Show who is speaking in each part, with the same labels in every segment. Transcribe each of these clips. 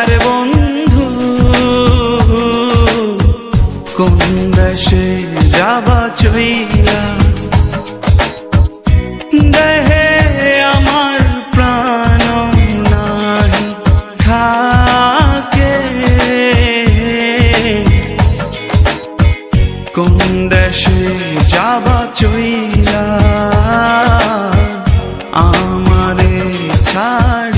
Speaker 1: আর বন্ধু কোন দেশে যাবা চইলা। দেহে আমার প্রাণ নাই, থাকে। কোন দেশে যাবা চইলা, আমারে ছাড়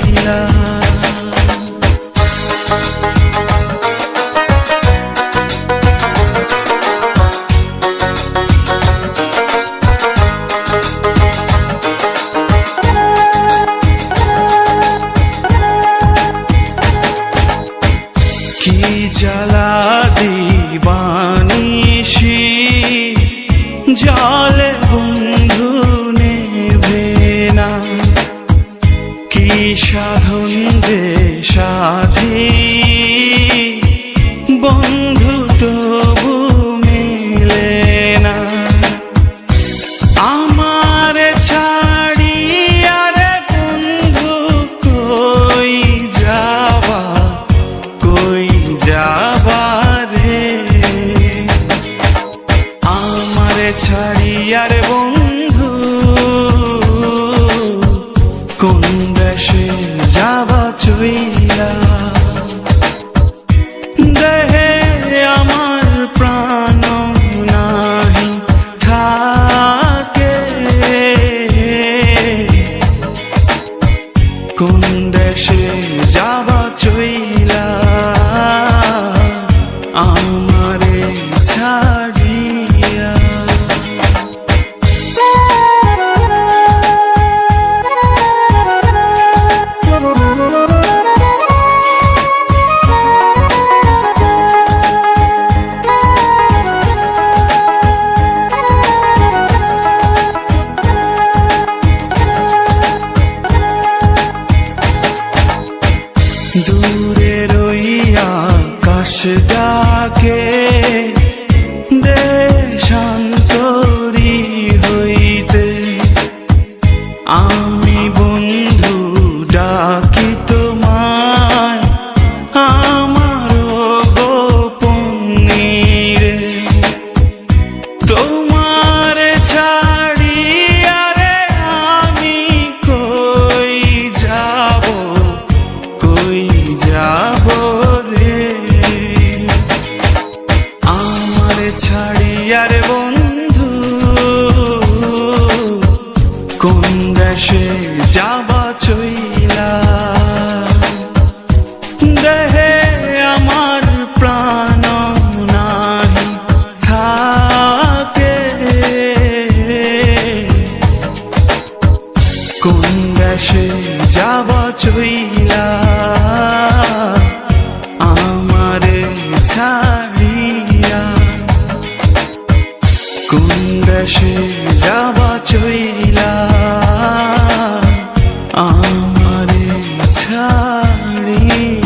Speaker 1: কি জ্বালা দিবানিশি? জালে victory जा কোন দেশে যাবা চইলা? আমারে ছাড়িয়া। কোন দেশে যাবা চইলা? আমার ছাড়িয়া।